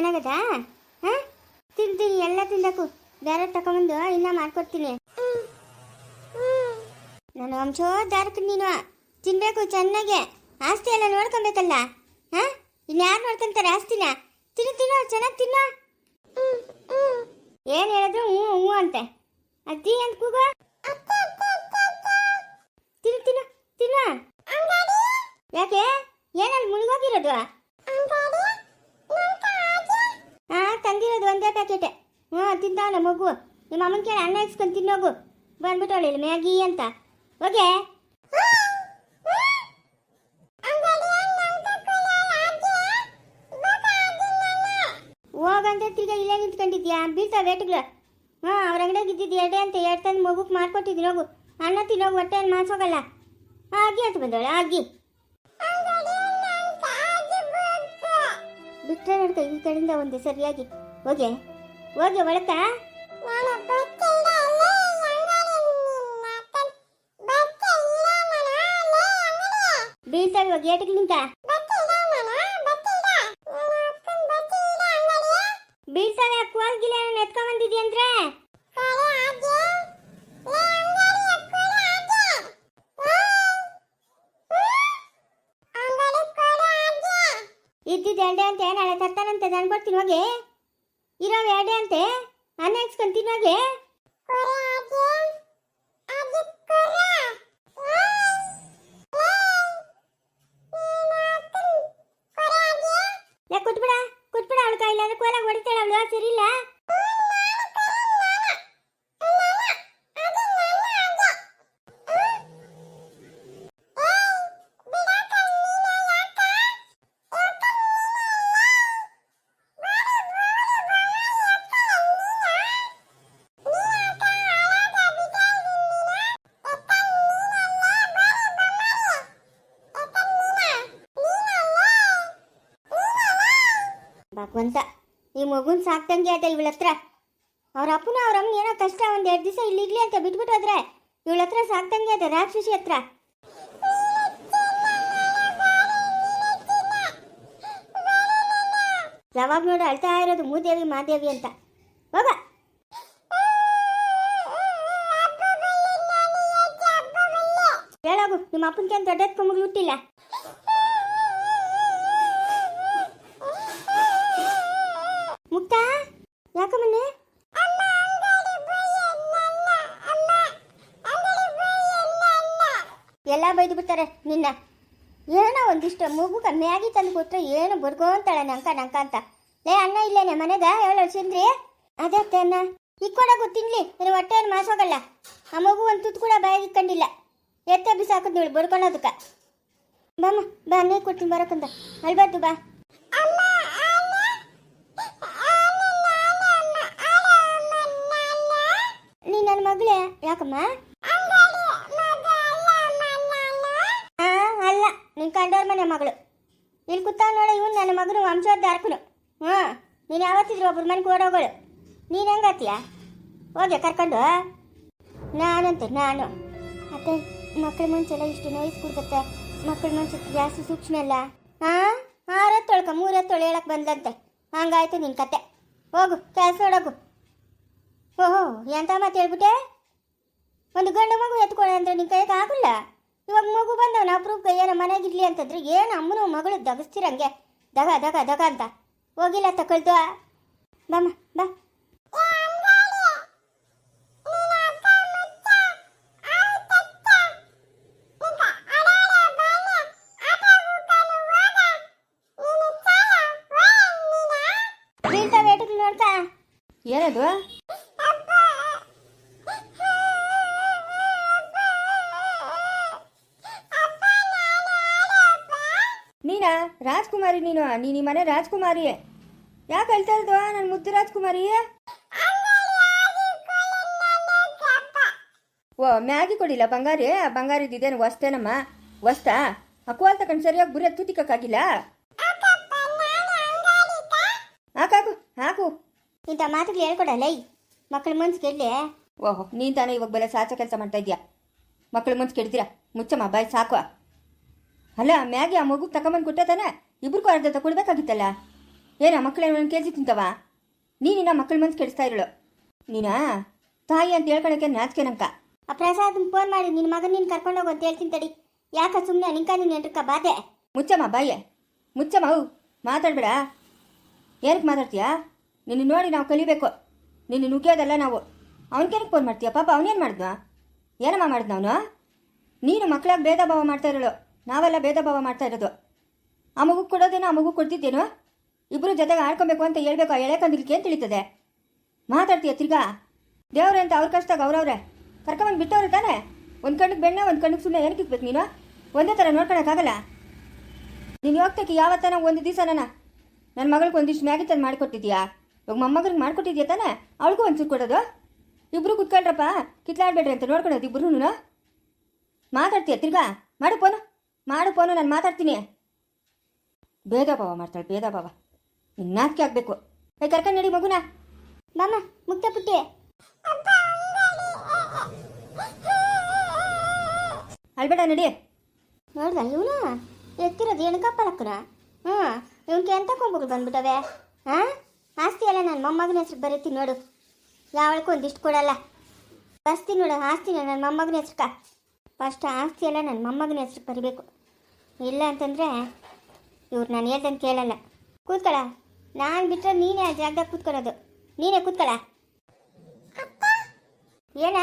ಚೆನ್ನಾಗದಾ? ಹಾ? ತಿಂತೀನಿ ಎಲ್ಲ ತಿಂದಕ್ಕೂ ದಾರ ತಗೊಂಬಂದು ಇನ್ನ ಮಾಡ್ಕೊಡ್ತೀನಿ. ನಾನು ವಂಶೋದ್ಧಾರಕ ನೀನು ತಿನ್ಬೇಕು ಚೆನ್ನಾಗೆ. ಆಸ್ತಿ ಎಲ್ಲ ನೋಡ್ಕೊಬೇಕಲ್ಲ? ಹಾ? ಇನ್ಯಾರು ನೋಡ್ಕೊಂತಾರೆ ಆಸ್ತಿನ? ತಿನ್ನು ತಿನ್ನು, ಚೆನ್ನಾಗಿ ತಿನ್ನು. ಏನು ಹೇಳಿದ್ರು ಹ್ಞೂ ಹ್ಞೂ ಅಂತೆ. ಅಜ್ಜಿ ಅಂತ ಕೂಗ. ತಿನ್ನು ತಿನ್ನು ತಿನ್ನು. ಯಾಕೆ? ಏನಲ್ಲಿ ಮುಳುಗೋಗಿರೋದು? ಹಾ ತಂದಿರೋದು ಒಂದೇ ಪ್ಯಾಕೆಟ್. ಹ್ಞೂ ತಿಂತಾವ ಮಗು. ನಿಮ್ಮ ಅಮ್ಮನ ಕೇಳಿ ಅನ್ನ ಇಸ್ಕೊಂಡು ತಿನ್ನೋಗು ಬಂದ್ಬಿಟ್ಟವಳು ಮ್ಯಾಗಿ ಅಂತ. ಓಕೆ ಹೋಗಂತ ತಿರ್ಗ ಇಲ್ಲೇ ನಿಂತ್ಕೊಂಡಿದ್ಯಾ? ಬೀಳ್ತಾವ ವೇಟ್ಗಳು ಹಾಂ ಅವ್ರ ಅಂಗಡಿಯಾಗ ಇದ್ದಿದ್ದು ಎರಡೇ ಅಂತ ಎರಡು ತಂದು ಮಗುಗೆ ಮಾಡ್ಕೊಟ್ಟಿದ್ದೀನಿ ಹೋಗು ಅಣ್ಣ ತಿನ್ನೋಗು ಹೊಟ್ಟೆಯಲ್ಲಿ ಮಾಸೋಗಲ್ಲ ಆಗಿ ಅಂತ ಬಂದವಳೆ ಆಗಿ ಬಿಟ್ರೆ ನೋಡ್ಕ ಈ ಕಡೆಯಿಂದ ಒಂದು ಸರಿಯಾಗಿ ಹೋಗೆ. ಹೋಗಿ ಒಳಕ ಬೀಳ್ತಾವೆ ನಿಂತ? ಬೀಳ್ತಾವೆ ಕೋಲ್ ಗಿಲೆ ಎತ್ಕೊಂಡ್ ಬಂದಿದ್ಯ ಅಂದ್ರೆ ಇದ್ದಿದ್ದು ಎರಡೇ ಅಂತೆ, ನಾಳೆ ತರ್ತಾನಂತೆ, ನಾನು ಕೊಡ್ತೀನಿ ಹೋಗಿ. ಇರೋ ಎರಡೆ ಅಂತೆ ಅನ್ನ ಇಸ್ಕೊಂಡು ಹೋಗಿ. ಕೊಟ್ಬಿಡ ಕೊಟ್ಬಿಡ ಅವಳು ಕೈಲಾದ್ರೆ ಕೋಲಾಗ ಹೊಡಿತಾಳೆ ಅವಳು ಸರಿ ಭಗವಂತ ಈ ಮಗುನ್ ಸಾಕ್ತಂಗೆ ಆಯ್ತಾ ಇವಳ ಹತ್ರ? ಅವ್ರ ಅಪ್ಪನ ಅವ್ರ ಅಮ್ಮನ ಏನೋ ಕಷ್ಟ ಒಂದ್ ಎರಡು ದಿವಸ ಇಲ್ಲಿ ಅಂತ ಬಿಟ್ಬಿಟ್ಟು ಹೋದ್ರೆ ಇವಳ ಹತ್ರ ಸಾಕ್ದಂಗೆ ಆಯ್ತಾ ರಾಕ್ಷಸಿ ಹತ್ರ? ಯಾವಾಗ ನೋಡು ಅಳ್ತಾ ಇರೋದು ಮೂದೇವಿ, ಮಾದೇವಿ ಅಂತ. ಹೋಗ. ಹೇಳೋಗು ನಿಮ್ಮ ಅಪ್ಪನ ದೊಡ್ಡ ಮಗು ಹುಟ್ಟಿಲ್ಲ? ಯಾಕಮ್ಮನೆ ಎಲ್ಲ ಬೈದು ಬಿಡ್ತಾರೆ ನಿನ್ನ. ಏನೋ ಒಂದಿಷ್ಟು ಮಗುಗ ಮ್ಯಾಗಿ ತಂದು ಏನೋ ಏನು ಬರ್ಕೊಂತಾಳೆ ನಂಕ ನಂಕ ಅಂತ. ಲೇ ಅನ್ನ ಇಲ್ಲೇನೆ ಮನೆಗ? ಹೇಳೋ ಸಿಂದ್ರಿ. ಅದೇ ಅನ್ನ ಇಕ್ಕೊಡಗು ತಿನ್ಲಿ. ನಿನ್ನ ಹೊಟ್ಟೆಯನ್ನು ಮಾಸೋಗಲ್ಲ. ಆ ಮಗು ಒಂದು ತುತ್ತು ಕೂಡ ಬಾಯಿಗೆ ಇಕ್ಕೊಂಡಿಲ್ಲ. ಎತ್ತ ಬಿಸಾಕದ್ ನೀವು ಬರ್ಕೊಳೋದಕ್ಕ. ಬಮ್ಮ ಬಾ ಅನ್ನೇ ಕೊಡ್ತೀನಿ ಬರೋಕಂತ ಅಲ್ಬಾರ್ದು ಬಾ ನೀ ನನ್ನ ಮಗಳೇ ಯಾಕಮ್ಮ? ಅಲ್ಲ ನೀನು ಕಂಡೋರ್ ಮನೆ ಮಗಳು. ಇಲ್ಲಿ ಕೂತ ನೋಡ ಇವನು ನನ್ನ ಮಗನು ವಂಶೋದ್ಧಾರಕನು. ಹ್ಞೂ ನೀನು ಯಾವತ್ತಿದ್ರು ಒಬ್ರು ಮನೆಗೆ ಓಡೋಗಳು ನೀನು ಹೆಂಗತ್ತೀಯ ಹೋಗೆ ಕರ್ಕೊಂಡು? ನಾನಂತೆ ನಾನು. ಅತ್ತೆ ಮಕ್ಕಳ ಮನ್ಸೆಲ್ಲ ಇಷ್ಟು ನೋಯಿಸ್ಕೊಡ್ತತ್ತೆ ಮಕ್ಕಳ ಮನ್ಸು ಜಾಸ್ತಿ ಸೂಕ್ಷ್ಮ ಅಲ್ಲ. ಹಾಂ ಆರತ್ ತೊಳ್ಕ ಮೂರತ್ತು ತೊಳೆ ಹೇಳಕ್ ಬಂದಂತೆ. ಹಂಗಾಯ್ತು ನಿನ್ ಕತೆ. ಹೋಗು ಕೆಲಸ ಹೋಗು ಓಹೋ ಎಂತ ಮಾತು ಹೇಳ್ಬಿಟ್ಟೆ? ಒಂದು ಗಂಡು ಮಗು ಎತ್ಕೊಳ್ಳಿ ಅಂದ್ರೆ ನಿನ್ನ ಕೈಗೆ ಆಗಲ್ಲ? ಇವಾಗ ಮಗು ಬಂದವನ ಅಪ್ರೂಪ ಏನೋ ಮನೆಗಿರ್ಲಿ ಅಂತಂದ್ರೆ ಏನು ಅಮ್ಮನು ಮಗಳು ದಗಸ್ತಿರಂಗೆ? ದಗ ದಗ ದಗ ಅಂತ. ಹೋಗಿಲ್ಲ ತಕೊಳ್ತು ಬಮ್ಮ ಬಾ ಏನದು? ರಾಜ್ಕುಮಾರಿ ನೀನು? ನೀನು ಈ ಮನೆ ರಾಜ್ಕುಮಾರಿಯೇ. ಯಾಕೆ ಹೇಳ್ತಾ ಇರೋದು? ನನ್ನ ಮುದ್ದು ರಾಜ್ಕುಮಾರಿಯೇ? ಓ ಮ್ಯಾಗಿ ಕೊಡಿಲ್ಲ ಬಂಗಾರಿ? ಬಂಗಾರಿದ್ದು ಇದೇನು ವಸ್ತೇನಮ್ಮ ವಸ್ತಾ ಅಕ್ವಾಲ್ ತಗೊಂಡು ಸರಿಯಾಗಿ ಬುರಿ ತುತಿಕ್ಕಾಗಿಲ್ಲ ಹಾಕಾಕು ಹಾಕು ಇಂಥ ಮಾತುಗಳು ಹೇಳ್ಕೊಡಲ್ಲ ಮಕ್ಕಳ ಮನ್ಸು ಗೆಲ್ಲಿ ಓಹೋ ನೀನ್ ತಾನೇ ಇವಾಗ ಬೆಲೆ ಸಾಚ ಕೆಲಸ ಮಾಡ್ತಾ ಇದೀಯಾ ಮಕ್ಕಳ ಮುಂಚೆ ಕೆಡ್ತೀರಾ ಮುಚ್ಚಮ್ಮ ಬಾಯ್ ಸಾಕು. ಅಲ್ಲ ಮ್ಯಾಗಿ ಆ ಮಗು ತಗೊಂಬಂದು ಕೊಟ್ಟ ತಾನೆ? ಇಬ್ರಿಗೂ ಅರ್ಧ ತಗೊಳ್ಬೇಕಾಗಿತ್ತಲ್ಲ ಏನ ಮಕ್ಕಳೇನು ಕೆ ಜಿ ತಿಂತವ? ನೀನಿನ್ನ ಮಕ್ಕಳ ಮನ್ಸು ಕೆಡಿಸ್ತಾ ಇರಳು. ನೀನಾ? ತಾಯಿ ಅಂತ ಹೇಳ್ಕೊಳಕ್ಕೆ ನಾಚಿಕೆ ನಂಕ ಆ ಪ್ರಸಾದ್ ಫೋನ್ ಮಾಡಿ ನಿನ್ನ ಮಗನ ನೀನು ಕರ್ಕೊಂಡೋಗು ಅಂತ ಹೇಳ್ತೀನಿ ತಡಿ. ಯಾಕ ಸುಮ್ಮನೆ ನಿಂಕ ನೀನು ಎಂಟ್ರಕ್ಕ ಬಾಧೆ? ಮುಚ್ಚಮ್ಮ ಬಾಯೆ. ಮುಚ್ಚಮ್ಮ ಅವು ಮಾತಾಡ್ಬೇಡ. ಏನಕ್ಕೆ ಮಾತಾಡ್ತೀಯಾ? ನಿನ್ನ ನೋಡಿ ನಾವು ಕಲಿಬೇಕು. ನಿನ್ನ ನುಗ್ಗೋದಲ್ಲ ನಾವು. ಅವನಿಗೇನಕ್ಕೆ ಫೋನ್ ಮಾಡ್ತೀಯ? ಪಾಪ ಅವನೇನು ಮಾಡಿದ್ನ? ಏನಮ್ಮ ಮಾಡಿದ್ನ ಅವನು? ನೀನು ಮಕ್ಕಳಾಗ ಭೇದ ಭಾವ ಮಾಡ್ತಾ ಇರೋಳು. ನಾವೆಲ್ಲ ಭೇದ ಭಾವ ಮಾಡ್ತಾ ಇರೋದು. ಆ ಮಗು ಕೊಡೋದೇನೋ, ಆ ಮಗು ಕೊಡ್ತಿದ್ದೇನೋ? ಇಬ್ಬರು ಜೊತೆಗೆ ಆಡ್ಕೊಬೇಕು ಅಂತ ಹೇಳ್ಬೇಕು. ಆ ಎಳೆಕಂದಿಲ್ಕೆ ಏನು ತಿಳಿತದೆ? ಮಾತಾಡ್ತೀಯ ತಿರ್ಗಾ? ದೇವ್ರೆ ಅಂತ ಅವ್ರ ಕಷ್ಟದಾಗ ಅವ್ರವ್ರೆ ಕರ್ಕೊಂಬಂದು ಬಿಟ್ಟವ್ರೆ ತಾನೆ? ಒಂದು ಕಣ್ಣಿಗೆ ಬೆಣ್ಣೆ, ಒಂದು ಕಣ್ಣಿಗೆ ಸುಮ್ಮನೆ ಏನಕ್ಕೆ ಇಕ್ಬೇಕು ನೀನು? ಒಂದೇ ಥರ ನೋಡ್ಕೊಳಕ್ಕಾಗಲ್ಲ? ನೀನು ಹೋಗ್ತಕ್ಕೆ ಯಾವತ್ತನ ಒಂದು ದಿವಸ ನನ್ನ ನನ್ನ ಮಗಳಿಗೆ ಒಂದಿಷ್ಟು ಮ್ಯಾಗಿ ತಂದು ಮಾಡಿಕೊಟ್ಟಿದ್ಯಾ ಇವಾಗ ಮೊಮ್ಮಗಳಿಗೆ ಮಾಡಿಕೊಟ್ಟಿದ್ಯಾ ತಾನೆ? ಅವಳಿಗೂ ಚೂರು ಕೊಡೋದು? ಇಬ್ಬರು ಕುತ್ಕೊಳ್ರಪ್ಪ? ಕಿತ್ಲಾಡ್ಬೇಡ್ರಿ ಅಂತ ನೋಡ್ಕೊಳೋದು ಇಬ್ಬರು ಮಾತಾಡ್ತೀಯ ತಿರ್ಗಾ? ಮಾಡು ಫೋನು. ಮಾಡು ಫೋನು, ನಾನು ಮಾತಾಡ್ತೀನಿ. ಭೇದ ಭಾವ ಮಾಡ್ತಾಳೆ ಭೇದ ಭಾವ ಇನ್ನಾಕೆ ಆಗಬೇಕು. ಏ, ಕರ್ಕೊಂಡು ನಡಿ ಮಗುನ. ಬಾಮ್ಮ ಮುಕ್ತ ಪುಟ್ಟಿ. ಅಲ್ಬೇಡ ನಡಿ. ನೋಡ್ದ ಇವನು? ಎತ್ತಿರೋದು ಏನು ಕಪ್ಪಲಕ್ಕನ ಹ್ಞೂ ಇವನ್ಗೆ ಎಂತ ಕೊಂಬುಗಳು ಬಂದ್ಬಿಟ್ಟವೆ. ಹಾಂ? ಆಸ್ತಿ ಅಲ್ಲ ನನ್ನ ಮೊಮ್ಮಗನ ಹೆಸರು ಬರೀತೀನಿ ನೋಡು. ಯಾವಳಕ್ಕೂ ಒಂದಿಷ್ಟು ಕೊಡಲ್ಲ. ಬರ್ಸ್ತೀನಿ ನೋಡು, ಆಸ್ತಿನ ನನ್ನ ಮೊಮ್ಮಗನ ಹೆಸ್ರಕ್ಕ. ಫಸ್ಟ್ ಆಸ್ತಿ ಎಲ್ಲ ನನ್ನ ಮೊಮ್ಮಗನ ಹೆಸ್ರು ಬರಿಬೇಕು. ಇಲ್ಲ ಅಂತಂದರೆ ಇವ್ರು ನಾನು ಹೇಳ್ದಂಗೆ ಕೇಳಲ್ಲ. ಕೂತ್ಕೊಳ. ನಾನು ಬಿಟ್ಟರೆ ನೀನೇ ಆ ಜಾಗದಾಗ ಕೂತ್ಕೊಳ್ಳೋದು ನೀನೇ ಕೂತ್ಕೊಳ. ಏನ?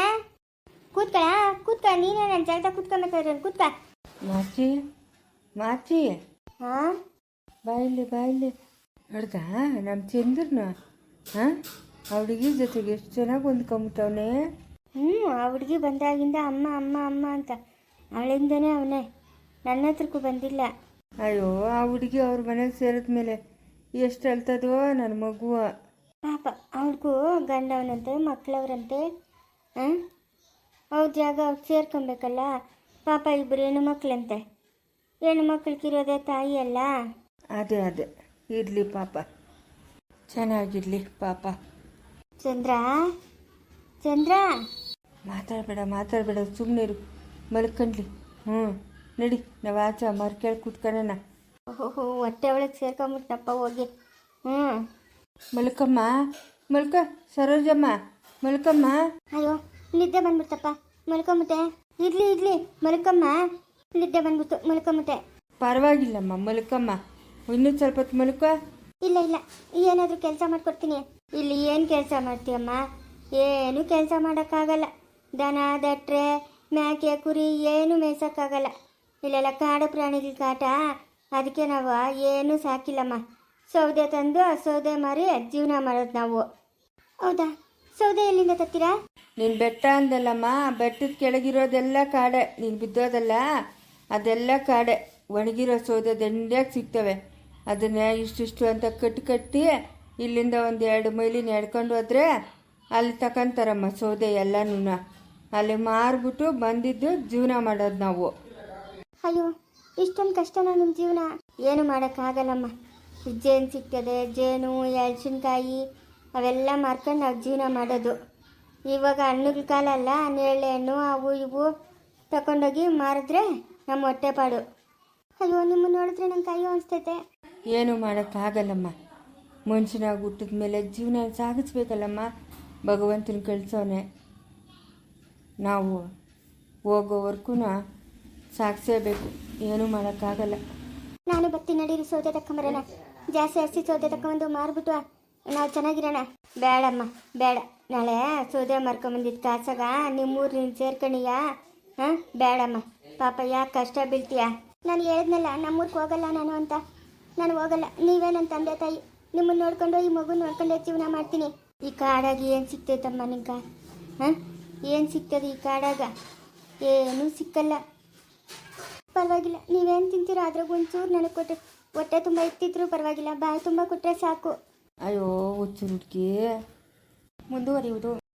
ಕೂತ್ಕೊಳ? ಕೂತ್ಕ ನೀನೇ ನನ್ನ ಜಾಗದಾಗ ಕೂತ್ಕೊಂಬೇಕಾದ್ರೆ ಕೂತ್ಕ. ಮಾಚಿ ಮಾಚಿ ಹಾಂ? ಬಾಯಿಲಿ ಬಾಯಿಲಿ ಹೊಡ್ದ ನಮ್ಮ ಚಂದ್ರನ? ಹಾಂ? ಆ ಹುಡುಗಿ ಜೊತೆಗೆ ಎಷ್ಟು ಚೆನ್ನಾಗಿ ಹೊಂದ್ಕೊಂಬಿಟ್ಟವನೇ? ಹ್ಞೂ ಆ ಹುಡುಗಿ ಬಂದಾಗಿಂದ ಅಮ್ಮ ಅಮ್ಮ ಅಮ್ಮ ಅಂತ. ಅವಳಿಂದನೇ ಅವನೇ. ನನ್ನ ಹತ್ರಕ್ಕೂ ಬಂದಿಲ್ಲ. ಅಯ್ಯೋ ಆ ಹುಡುಗಿ ಅವ್ರ ಮನೆಗೆ ಸೇರಿದ ಮೇಲೆ ಎಷ್ಟು ಅಳ್ತದೋ ನನ್ನ ಮಗುವ. ಪಾಪ ಅವ್ರಿಗೂ ಗಂಡವನಂತೆ ಮಕ್ಕಳವ್ರಂತೆ ಹಾಂ ಅವ್ರ ಜಾಗ ಅವ್ರು ಸೇರ್ಕೊಬೇಕಲ್ಲ? ಪಾಪ ಇಬ್ಬರು ಹೆಣ್ಣು ಮಕ್ಕಳಂತೆ ಹೆಣ್ಣು ಮಕ್ಕಳಿಗಿರೋದೇ ತಾಯಿ ಅಲ್ಲ? ಅದೇ ಅದೇ. ಇರಲಿ ಪಾಪ. ಚೆನ್ನಾಗಿರಲಿ ಪಾಪ. ಚಂದ್ರ? ಚಂದ್ರ? ಮಾತಾಡಬೇಡ ಮಾತಾಡಬೇಡ. ಸುಮ್ಮನೆ ಇರು ಮಲ್ಕೊಂಡ್ಲಿ. ಹ್ಞೂ ನಡಿ ನಾವು ಆಚೆ ಮರ್ಕೇಳಿ ಕೂತ್ಕೊಳ್ಳೋಣ ಓಹೋ ಹೊಟ್ಟೆ ಒಳಗೆ ಸೇರ್ಕೊಂಬಿಟ್ಟಪ್ಪ ಹೋಗಿ. ಹ್ಞೂ ಮಲ್ಕಮ್ಮ ಮಲ್ಕ ಸರೋಜಮ್ಮ ಮಲ್ಕಮ್ಮ. ಅಯ್ಯೋ ನಿದ್ದೆ ಬಂದ್ಬಿಡ್ತಪ್ಪ. ಮಲ್ಕೊಂಬಿಟ್ಟೆ. ಇರ್ಲಿ ಇರ್ಲಿ ಮಲ್ಕಮ್ಮ. ನಿದ್ದೆ ಬಂದ್ಬಿಟ್ಟು ಮಲ್ಕೊಂಬಿಟ್ಟೆ. ಪರವಾಗಿಲ್ಲಮ್ಮ ಮಲ್ಕಮ್ಮ. ಇನ್ನೂ ಸ್ವಲ್ಪ ಹೊತ್ತು ಮಲ್ಕ. ಇಲ್ಲ ಇಲ್ಲ ಏನಾದರೂ ಕೆಲಸ ಮಾಡ್ಕೊಡ್ತೀನಿ. ಇಲ್ಲಿ ಏನು ಕೆಲಸ ಮಾಡ್ತೀಯಮ್ಮ? ಏನು ಕೆಲಸ ಮಾಡೋಕ್ಕಾಗಲ್ಲ. ದನ ದಟ್ರೆ ಮೇಕೆ ಕುರಿ ಏನು ಮೇಯ್ಸೋಕ್ಕಾಗಲ್ಲ. ಇಲ್ಲೆಲ್ಲ ಕಾಡು ಪ್ರಾಣಿಗಳ ಕಾಟ. ಅದಕ್ಕೆ ನಾವು ಏನು ಸಾಕಿಲ್ಲಮ್ಮ. ಸೌದೆ ತಂದು ಸೌದೆ ಮಾರಿ ಜೀವನ ಮಾಡೋದು ನಾವು. ಹೌದಾ? ಸೌದೆ ಎಲ್ಲಿಂದ ತತ್ತೀರಾ ನೀನ್ ಬೆಟ್ಟ ಅಂದಲ್ಲಮ್ಮ. ಬೆಟ್ಟದ ಕೆಳಗಿರೋದೆಲ್ಲ ಕಾಡೆ. ನೀನು ಬಿದ್ದೋದಲ್ಲ, ಅದೆಲ್ಲ ಕಾಡೆ. ಒಣಗಿರೋ ಸೌದೆ ದಂಡ್ಯಾಗಿ ಸಿಗ್ತವೆ. ಅದನ್ನ ಇಷ್ಟಿಷ್ಟು ಅಂತ ಕಟ್ಟಿ ಕಟ್ಟಿ ಇಲ್ಲಿಂದ ಒಂದು ಎರಡು ಮೈಲಿ ನಡ್ಕೊಂಡು ಹೋದ್ರೆ ಅಲ್ಲಿ ತಕಂತಾರಮ್ಮ ಸೌದೆ ಎಲ್ಲನೂ ಅಲ್ಲಿ ಮಾರ್ಬಿಟ್ಟು ಬಂದಿದ್ದು ಜೀವನ ಮಾಡೋದು ನಾವು. ಅಯ್ಯೋ, ಇಷ್ಟೊಂದು ಕಷ್ಟನಾ ನಿಮ್ಮ ಜೀವನ. ಏನು ಮಾಡೋಕ್ಕಾಗಲ್ಲಮ್ಮ. ಜೇನು ಸಿಗ್ತದೆ, ಜೇನು, ಎಳ್ಸಿನ್ಕಾಯಿ, ಅವೆಲ್ಲ ಮಾರ್ಕೊಂಡು ನಾವು ಜೀವನ ಮಾಡೋದು. ಇವಾಗ ಹಣ್ಣುಗಳ ಕಾಲ ಅಲ್ಲ ನೇರಳೆ ಹಣ್ಣು ಅವು ಇವು ತಗೊಂಡೋಗಿ ಮಾರಿದ್ರೆ ನಮ್ಮ ಹೊಟ್ಟೆಪಾಡು ಅಯ್ಯೋ ನಿಮ್ಮನ್ನು ನೋಡಿದ್ರೆ ನಂಗೆ ಅಯ್ಯೋ ಅನಿಸ್ತೈತೆ. ಏನು ಮಾಡೋಕ್ಕಾಗಲ್ಲಮ್ಮ. ಮನುಷ್ಯನಾಗಿ ಹುಟ್ಟಿದ ಮೇಲೆ ಜೀವನ ಸಾಗಿಸ್ಬೇಕಲ್ಲಮ್ಮ. ಭಗವಂತನ ಕಳ್ಸೋನೆ. ನಾವು ಹೋಗೋವರೆಗೂ ಸಾಗಿಸೇಬೇಕು ಏನೂ ಮಾಡೋಕ್ಕಾಗಲ್ಲ. ನಾನು ಬರ್ತೀನಿ ನಡೀರಿ ಸೌದೆ ತಕೊಂಬರೋಣ ಜಾಸ್ತಿ ಜಾಸ್ತಿ ಸೌದೆ ತಕೊಂಬಂದು ಮಾರ್ಬಿಟ್ಟು ನಾವು ಚೆನ್ನಾಗಿರೋಣ. ಬೇಡಮ್ಮ ಬೇಡ ನಾಳೆ ಸೌದೆ ಮಾರ್ಕೊಂಬಂದಿದ್ದು ಕಾಸಾಗ ನಿಮ್ಮೂರು ನೀನು ಸೇರ್ಕಣಿಯ. ಹಾಂ? ಬೇಡಮ್ಮ ಪಾಪ ಯಾಕೆ ಕಷ್ಟ ಬೀಳ್ತೀಯ? ನಾನು ಹೇಳಿದ್ನಲ್ಲ ನಮ್ಮೂರ್ಗೆ ಹೋಗಲ್ಲ ನಾನು ಅಂತ. ನಾನು ಹೋಗಲ್ಲ. ನೀವೇ ನನ್ನ ತಂದೆ ತಾಯಿ. ನಿಮ್ಮನ್ನು ನೋಡ್ಕೊಂಡು ಈ ಮಗು ನೋಡ್ಕೊಂಡೆ ಜೀವನ ಮಾಡ್ತೀನಿ. ಈ ಕಾಡಾಗಿ ಏನು ಸಿಗ್ತೈತಮ್ಮ ನಿಂಗೆ? ಹಾಂ? ಏನು ಸಿಕ್ತದೆ ಈ ಕಾಡಾಗ? ಏನೂ ಸಿಕ್ಕಲ್ಲ. ಪರವಾಗಿಲ್ಲ. ನೀವೇನು ತಿಂತೀರೋ? ಅದ್ರಾಗ ಒಂಚೂರು ನನಗೆ ಕೊಟ್ಟೆ ಹೊಟ್ಟೆ ತುಂಬ ಇತ್ತಿದ್ರು ಪರವಾಗಿಲ್ಲ. ಬಾಯಿ ತುಂಬ ಕೊಟ್ಟರೆ ಸಾಕು. ಅಯ್ಯೋ ಹುಚ್ಚು ಹುಡುಗಿ ಮುಂದುವರಿಯುವುದು.